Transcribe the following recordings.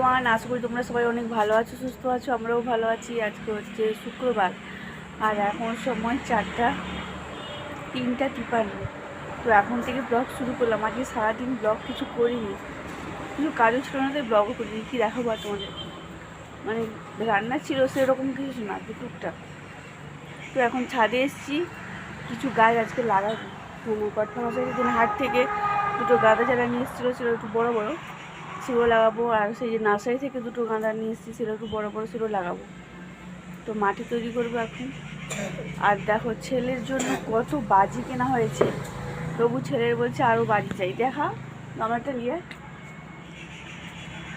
Everyone আশা করি তোমরা সবাই অনেক ভালো আছো, সুস্থ আছো, আমরাও ভালো আছি। আজকে হচ্ছে শুক্রবার, আর এখন সময় চারটা তিনটা তিপান্ন। তো এখন থেকে ব্লগ শুরু করলাম। আজকে সারাদিন ব্লগ কিছু করিনি, কিছু কাজও ছিল না, তাই ব্লগও করিনি। কী দেখাবো আর তোমাদের? মানে রান্না ছিল সেরকম কিছু না টুকটাক তো এখন ছাদে এসেছি, কিছু গাছ আজকে লাগাবো। কর্তা মশাই সেদিন হাট থেকে দুটো গাঁদা চারা নিয়ে এসেছিল ছিল একটু বড়ো বড়ো। সেগুলো লাগাবো আর সেই যে নার্সারি থেকে দুটো গাঁদা নিয়ে এসেছি, সেটা একটু বড়ো বড়ো সেগুলো লাগাবো। তো মাটি তৈরি করব এখন। আর দেখো, ছেলের জন্য কত বাজি কেনা হয়েছে। তবু ছেলের বলছে আরও বাজি চাই। দেখা গামলাটা নিয়ে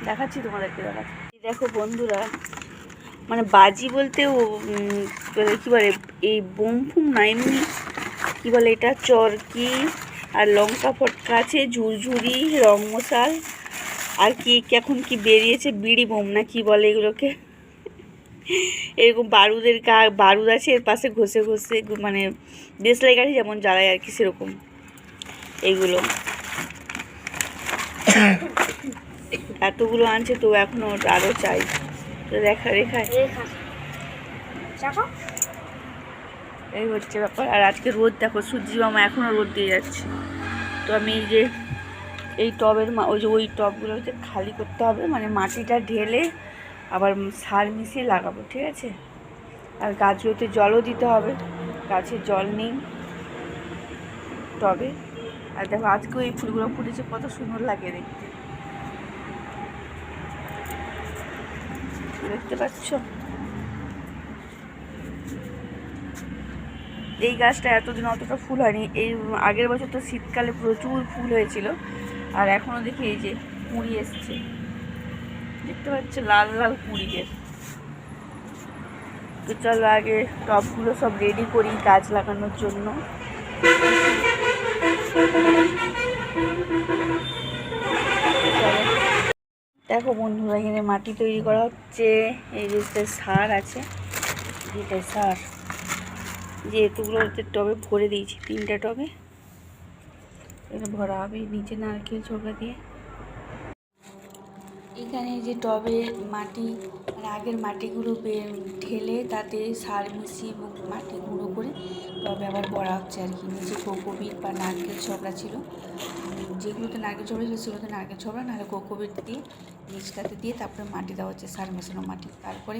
দেখাচ্ছি তোমাদেরকে এই দেখো বন্ধুরা মানে বাজি বলতে ও কী বলে, এই বোম ফুম না, এমনি কী বলে এটা, চরকি আর লঙ্কা ফটকা আছে, ঝুরঝুরি রং মশাল আর কি এখন কি বেরিয়েছে? বিড়ি বোম না কি বলে এগুলোকে? এরকম বারুদের কা বারুদ আছে এর পাশে ঘষে ঘষে মানে দেশলাই গাড়ি যেমন জ্বালায় আর কি সেরকম এইগুলো এতগুলো আনছে তো এখনও আরও চাই। তো দেখা রেখায় এই হচ্ছে ব্যাপার। আর আজকে রোদ দেখো সূর্যি মামা এখনও রোদ দিয়ে যাচ্ছে। তো আমি এই যে এই টবের ওই যে ওই টবগুলো হচ্ছে খালি করতে হবে মানে মাটিটা ঢেলে আবার সার মিশিয়ে লাগাবো, ঠিক আছে? আর গাছগুলোতে জলও দিতে হবে, গাছে জল নেই টবে। আর দেখো আজকেও এই ফুলগুলো ফুটেছে, কত সুন্দর লাগে দেখতে। দেখতে পাচ্ছ? এই গাছটা এতদিন অতটা ফুল হয়নি, এই আগের বছর তো শীতকালে প্রচুর ফুল হয়েছিল। আর এখনও দেখি এই যে কুঁড়ি এসছে। দেখতে পাচ্ছ লাল লাল কুঁড়ি এর তো চলো আগে টবগুলো সব রেডি করি গাছ লাগানোর জন্য। দেখো বন্ধুরা, এখানে মাটি তৈরি করা হচ্ছে। এই যে সার আছে এটা সার। যে এতগুলো টবে ভরে দিয়েছি, তিনটা টবে। এটা ভরা হবে নিচে নারকেল ছোকরা দিয়ে। এখানে যে টবে মাটি মানে আগের মাটিগুলো ঢেলে তাতে সার মিশিয়ে মাটি গুঁড়ো করে টবে আবার ভরা হচ্ছে আর কি। নিচে কোকোবিট বা নারকেল ছবড়া ছিল। যেগুলোতে নারকেল ছবড়া ছিল, সেগুলোতে নারকেল ছবড়া, নাহলে কোকোপিট দিয়ে, নিচটাতে দিয়ে তারপরে মাটি দেওয়া হচ্ছে, সার মেশানো মাটি। তারপরে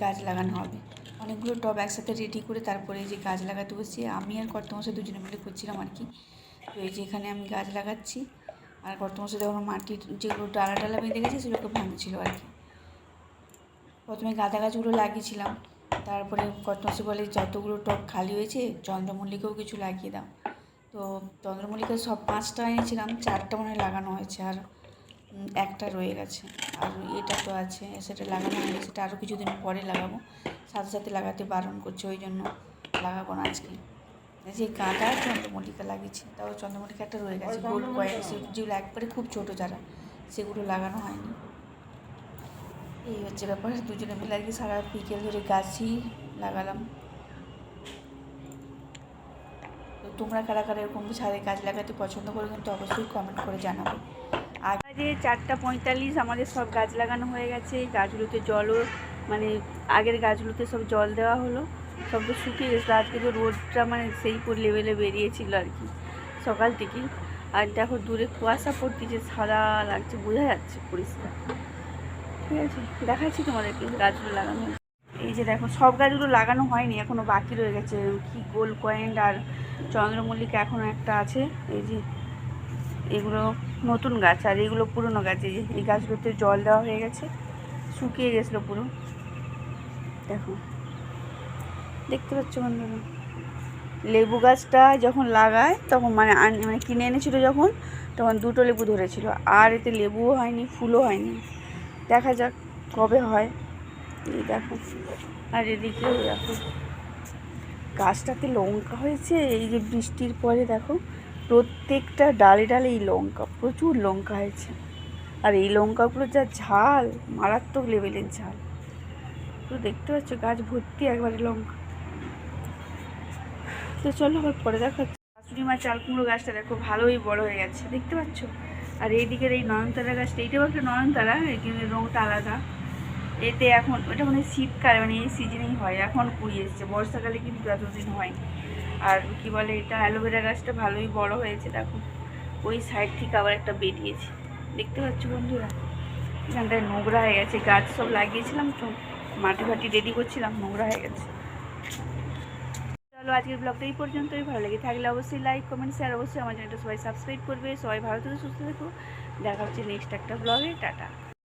গাছ লাগানো হবে। অনেকগুলো টব একসাথে রেডি করে তারপরে যে গাছ লাগাতে বসছি। আমি আর কর্তমশাই দুজনে মিলে করছিলাম আর কি। তো এই যে এখানে আমি গাছ লাগাচ্ছি। আর কর্তমশাই তখন মাটির যেগুলো ডালা ডালা বেঁধে গেছে, সেগুলোকে ভাঙছিল আর কি। প্রথমে গাঁদা গাছগুলো লাগিয়েছিলাম, তারপরে কর্তমশাই বলে যতগুলো টব খালি হয়েছে, চন্দ্রমল্লিকাও কিছু লাগিয়ে দাও। তো চন্দ্রমল্লিকা সব পাঁচটা এনেছিলাম, চারটা মনে লাগানো হয়েছে, আর একটা রয়ে গেছে। আর এটা তো আছে, সেটা লাগানো হয়েছে সেটা আরও কিছুদিন পরে লাগাবো। সাথে সাথে লাগাতে বারণ করছে, ওই জন্য লাগাবো না আজকে। যে গাঁদা আর চন্দ্রমল্লিকা লাগিয়েছি তাও চন্দ্রমল্লিকা একটা রয়ে গেছে গোল কয়েক যেগুলো একবারে খুব ছোটো যারা সেগুলো লাগানো হয়নি। এই হচ্ছে ব্যাপার দুজনে মিলে আর কি সারা বিকেল ধরে গাছই লাগালাম। তো তোমরা কারা কারা এরকম ছাদে গাছ লাগাতে পছন্দ করো কিন্তু অবশ্যই কমেন্ট করে জানাবে। আগে চারটা পঁয়তাল্লিশ আমাদের সব গাছ লাগানো হয়ে গেছে গাছগুলোতে জলও মানে আগের গাছগুলোতে সব জল দেওয়া হলো। সব তো শুকিয়ে গেছিল। আজকে তো রোদটা মানে সেই লেভেলে বেরিয়েছিল আর কি, সকাল থেকেই। আর দেখো দূরে কুয়াশা পড়তেছে সাদা লাগছে, বোঝা যাচ্ছে পরিষ্কার। ঠিক আছে, দেখাচ্ছি তোমাদেরকে গাছগুলো লাগানো। এই যে দেখো, সব গাছগুলো লাগানো হয়নি এখনও বাকি রয়ে গেছে। কি গোল কয়েন্ট আর চন্দ্রমল্লিকা এখনও একটা আছে। এই যে এগুলো নতুন গাছ, আর এগুলো পুরনো গাছ। এই যে এই গাছগুলোতে জল দেওয়া হয়ে গেছে, শুকিয়ে গেছিল পুরো। দেখো। দেখতে পাচ্ছ বন্ধুরা? লেবু গাছটা যখন লাগায়, তখন মানে মানে কিনে এনেছিল যখন, তখন দুটো লেবু ধরেছিল। আর এতে লেবুও হয়নি, ফুলও হয়নি। দেখা যাক কবে হয়। এই দেখো। আর এদিকে দেখো। গাছটাতে লঙ্কা হয়েছে, এই যে বৃষ্টির পরে দেখো, প্রত্যেকটা ডালে ডালে এই লঙ্কা, প্রচুর লঙ্কা হয়েছে। আর এই লঙ্কাগুলো যা ঝাল, মারাত্মক লেভেলের ঝাল। তো দেখতে পাচ্ছ, গাছ ভর্তি একবারে লঙ্কা। তো চলো আবার পরে দেখাচ্ছি। শাশুড়ি মা চাল কুমড়ো গাছটা দেখো, ভালোই বড় হয়ে গেছে। দেখতে পাচ্ছ? আর এইদিকের এই নয়নতারা গাছটা এইটাও একটা নয়নতারা কিন্তু রঙটা আলাদা। এতে এখন, ওটা মানে শীতকালে মানে এই সিজনেই হয়। এখন কুড়ি এসছে, বর্ষাকালে কিন্তু এতদিন হয়। আর কি বলে এটা, অ্যালোভেরা গাছটা ভালোই বড় হয়েছে, দেখো। ওই সাইড থেকে আবার একটা বেরিয়েছে। দেখতে পাচ্ছ বন্ধুরা? এখানটায় নোংরা হয়ে গেছে, গাছ সব লাগিয়েছিলাম তো, মাটি ফাটি রেডি করছিলাম, নোংরা হয়ে গেছে। চলো আজকের ব্লগটা এই পর্যন্তই। ভালো লাগে থাকলে অবশ্যই লাইক কমেন্ট শেয়ার অবশ্যই আমার চ্যানেলটা সবাই সাবস্ক্রাইব করবে। সবাই ভালো থেকে, সুস্থ থেকো। দেখা হচ্ছে নেক্সট একটা ব্লগে টাটা।